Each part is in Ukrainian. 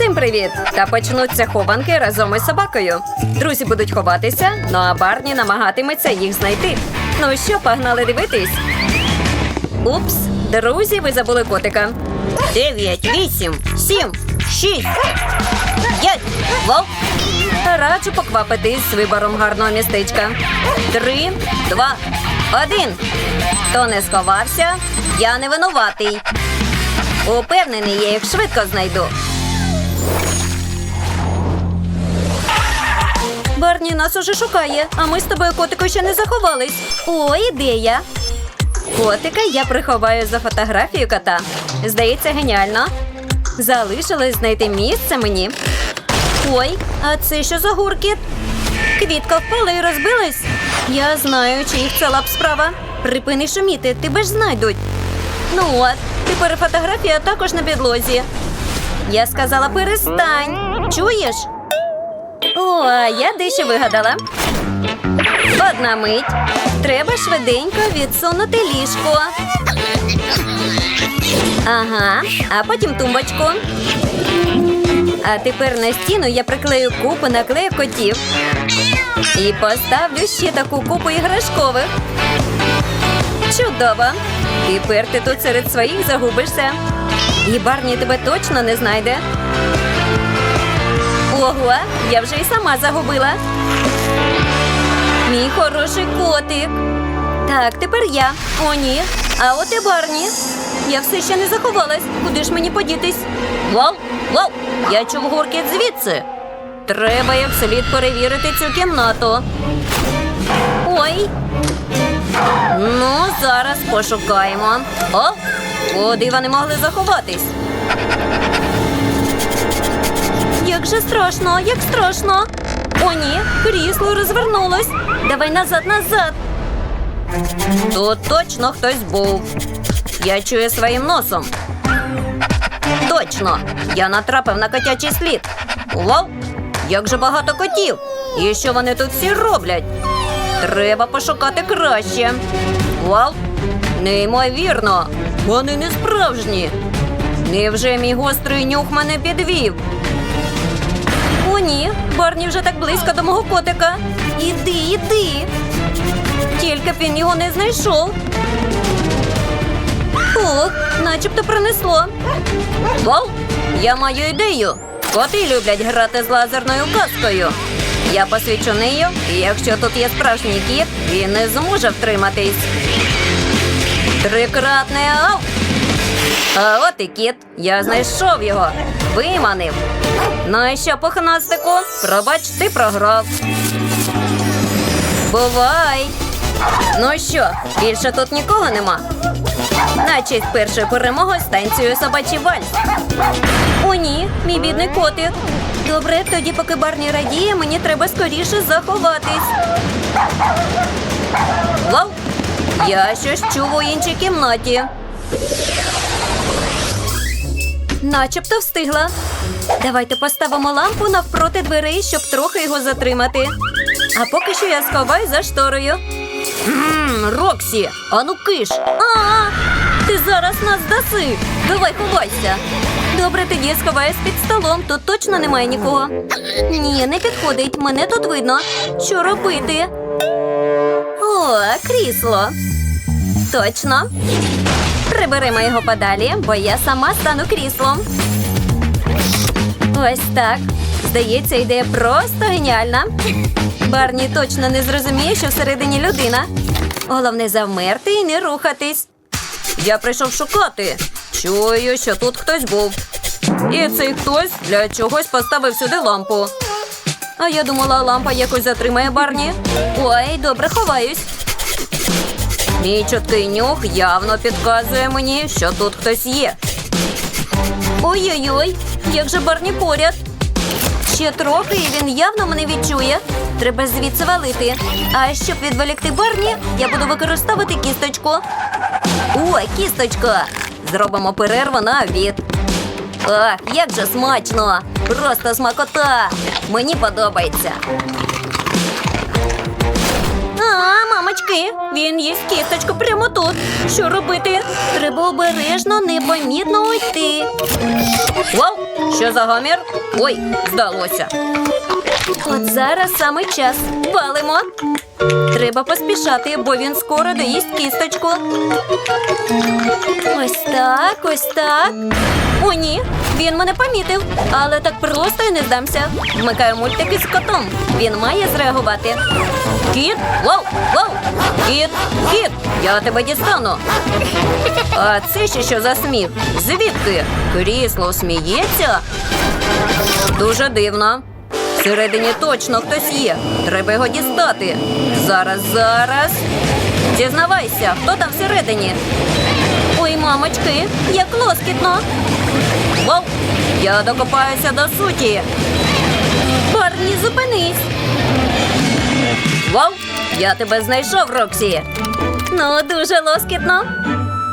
Всім привіт! Та почнуться хованки разом із собакою. Друзі будуть ховатися, ну а Барні намагатиметься їх знайти. Ну що, погнали дивитись? Упс, друзі, ви забули котика. Дев'ять, вісім, сім, шість. Раджу поквапитись з вибором гарного містечка. Три, два, один. Хто не сховався, я не винуватий. Упевнений, я їх швидко знайду. Барні нас уже шукає, а ми з тобою котику ще не заховались. О, ідея. Котика я приховаю за фотографію кота. Здається, геніально. Залишилось знайти місце мені. Ой, а це що за гуркіт? Квітка впала і розбилась. Я знаю, чиїх це лап справа. Припини шуміти, тебе ж знайдуть. Ну от, тепер фотографія також на підлозі. Я сказала, перестань. Чуєш? О, а я дещо вигадала. Одна мить. Треба швиденько відсунути ліжко. Ага, а потім тумбочку. А тепер на стіну я приклею купу наклеїв котів. І поставлю ще таку купу іграшкових. Чудово! Тепер ти тут серед своїх загубишся. І Барні тебе точно не знайде. Ого, я вже й сама загубила. Мій хороший котик. Так, тепер я. О, ні. А от і Барні. Я все ще не заховалась. Куди ж мені подітись? Вау, вау! Я чув гуркіт звідси. Треба як слід перевірити цю кімнату. Ой. Ну, зараз пошукаємо. О, куди вони могли заховатись? Як же страшно, як страшно. О, ні, крісло розвернулось. Давай назад, назад. Тут точно хтось був. Я чую своїм носом. Точно, я натрапив на котячий слід. Вау! Як же багато котів! І що вони тут всі роблять? Треба пошукати краще. Вау! Неймовірно! Вони не справжні. Невже мій гострий нюх мене підвів? О, ні, Барні вже так близько до мого котика. Іди, іди. Тільки б він його не знайшов. Ох, начебто принесло. Вау, я маю ідею. Коти люблять грати з лазерною каскою. Я посвічу нею, і якщо тут є справжній кіт, він не зможе втриматись. Трикратне ау! А от і кіт. Я знайшов його. Виманив. Ну і що, пухнастику? Пробач, ти програв. Бувай. Ну що, більше тут нікого нема. На честь першої перемоги станцію собачий вальс. О, ні, мій бідний котик. Добре, тоді, поки Барні радіє, мені треба скоріше заховатись. Вау! Я щось чув у іншій кімнаті. Начебто встигла. Давайте поставимо лампу навпроти дверей, щоб трохи його затримати. А поки що я сховаю за шторою. Ммм, Роксі, ану киш. А, ти зараз нас даси. Давай ховайся. Добре, тоді я сховаюсь під столом. Тут точно немає нікого. Ні, не підходить. Мене тут видно. Що робити? О, крісло. Точно. Приберемо його подалі, бо я сама стану кріслом. Ось так. Здається, ідея просто геніальна. Барні точно не зрозуміє, що всередині людина. Головне завмерти і не рухатись. Я прийшов шукати. Чую, що тут хтось був. І цей хтось для чогось поставив сюди лампу. А я думала, лампа якось затримає Барні. Ой, добре ховаюсь. Мій чуткий нюх явно підказує мені, що тут хтось є. Ой-ой-ой, як же Барні поряд. Ще трохи, і він явно мене відчує. Треба звідси валити. А щоб відволікти Барні, я буду використовувати кісточку. О, кісточка! Зробимо перерву на обід. Ах, як же смачно! Просто смакота! Мені подобається. Він їсть кісточку прямо тут. Що робити? Треба обережно, непомітно уйти. Вау! Що за гамір? Ой, здалося. От зараз саме час. Валимо. Треба поспішати, бо він скоро доїсть кісточку. Ось так, ось так. О, ні, він мене помітив, але так просто і не здамся. Вмикаю мультики з котом. Він має зреагувати. Кіт? Вау! Вау! Кіт! Кіт! Я тебе дістану. А це ще що за сміх? Звідки? Крісло сміється? Дуже дивно. Всередині точно хтось є. Треба його дістати. Зараз, зараз. Зізнавайся, хто там всередині? Ой, мамочки, як лоскітно. Вау! Я докопаюся до суті. Барні, зупинись. Вау! Я тебе знайшов, Роксі. Ну, дуже лоскітно.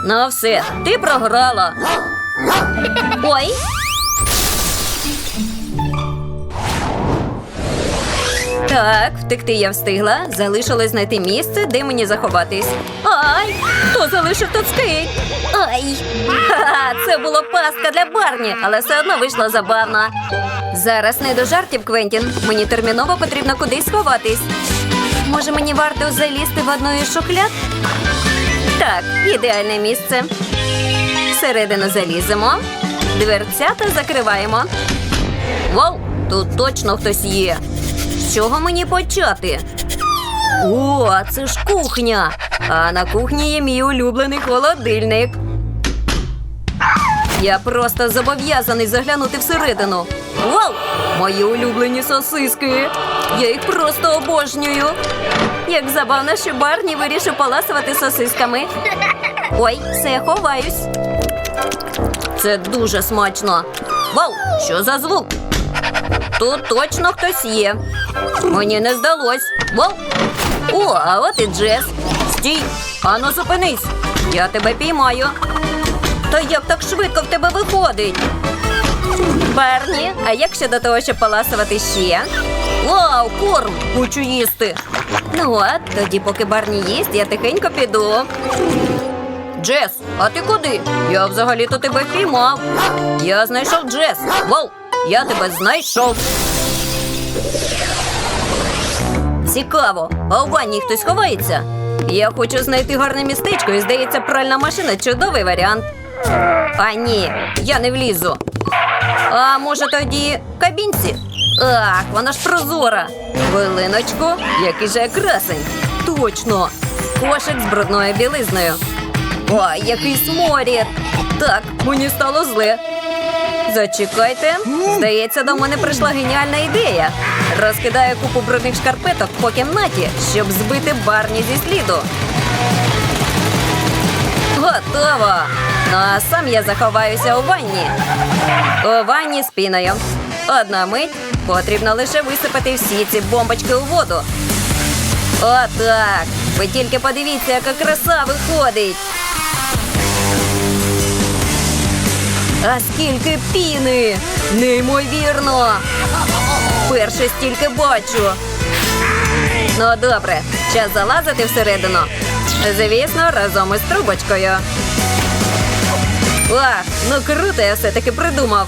Ну, все, ти програла. Ой. Так, втекти я встигла. Залишилось знайти місце, де мені заховатись. Ай! Хто залишив тут скейт? Ай! Ха-ха, це було пастка для Барні, але все одно вийшло забавно. Зараз не до жартів, Квентін. Мені терміново потрібно кудись сховатись. Може, мені варто залізти в одну із шухляд? Так, ідеальне місце. Всередину заліземо. Дверцята закриваємо. Вау, тут точно хтось є. З чого мені почати? О, це ж кухня. А на кухні є мій улюблений холодильник. Я просто зобов'язаний заглянути всередину. Вау! Мої улюблені сосиски. Я їх просто обожнюю. Як забавно, що Барні вирішив поласувати сосисками. Ой, все, ховаюсь. Це дуже смачно. Вау! Що за звук? Тут точно хтось є. Мені не здалось. Вау! О, а от і Джес. Стій! Ану, зупинись! Я тебе піймаю. Та як так швидко в тебе виходить? Барні, а як щодо того, щоб поласувати ще? Вау, корм! Хочу їсти. Ну от, тоді, поки Барні їсть, я тихенько піду. Джес, а ти куди? Я взагалі-то тебе впіймав. Я знайшов Джес. Вау! Я тебе знайшов. Цікаво, а у ванні хтось ховається? Я хочу знайти гарне містечко і здається, пральна машина чудовий варіант. А ні, я не влізу. А може тоді кабінці? Ах, вона ж прозора. Хвилиночку, який же я красень. Точно. Кошик з брудною білизною. Ой, який сморід. Так, мені стало зле. Зачекайте. Здається, до мене прийшла геніальна ідея. Розкидаю купу брудних шкарпеток по кімнаті, щоб збити барні зі сліду. Готово! Ну а сам я заховаюся у ванні. У ванні з піною. Одна мить. Потрібно лише висипати всі ці бомбочки у воду. Отак. Ви тільки подивіться, яка краса виходить. А скільки піни! Неймовірно! Перше стільки бачу. Ну, добре, час залазити всередину. Звісно, разом із трубочкою. Ах, ну круто, я все-таки придумав.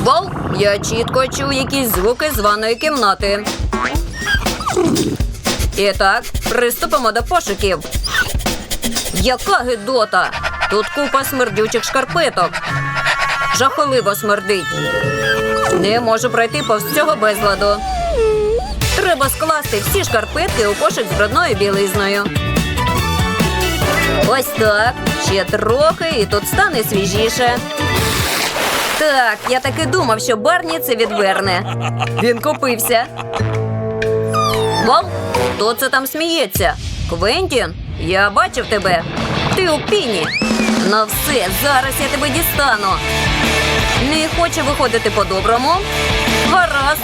Вау, я чітко чую якісь звуки з ванної кімнати. І так, приступимо до пошуків. Яка гидота! Тут купа смердючих шкарпеток. Жахливо смердить. Не можу пройти повз цього безладу. Треба скласти всі шкарпетки у кошик з брудною білизною. Ось так. Ще трохи, і тут стане свіжіше. Так, я таки думав, що Барні це відверне. Він купився. Вау, хто це там сміється? Квентін, я бачив тебе. Ти у піні. Ну все, зараз я тебе дістану. Не хоче виходити по-доброму? Гаразд.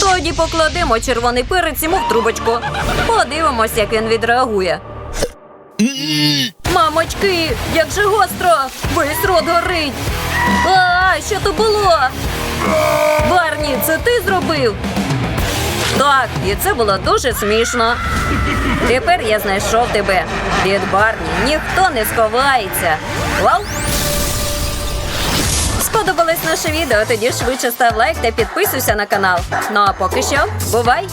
Тоді покладемо червоний перець йому в трубочку. Подивимось, як він відреагує. Мамочки, як же гостро! Весь рот горить. А, що то було? Барні, це ти зробив? Так, і це було дуже смішно. Тепер я знайшов тебе. Від Барні ніхто не сховається. Вау! сподобалось наше відео, тоді швидше став лайк та підписуйся на канал. Ну а поки що, бувай!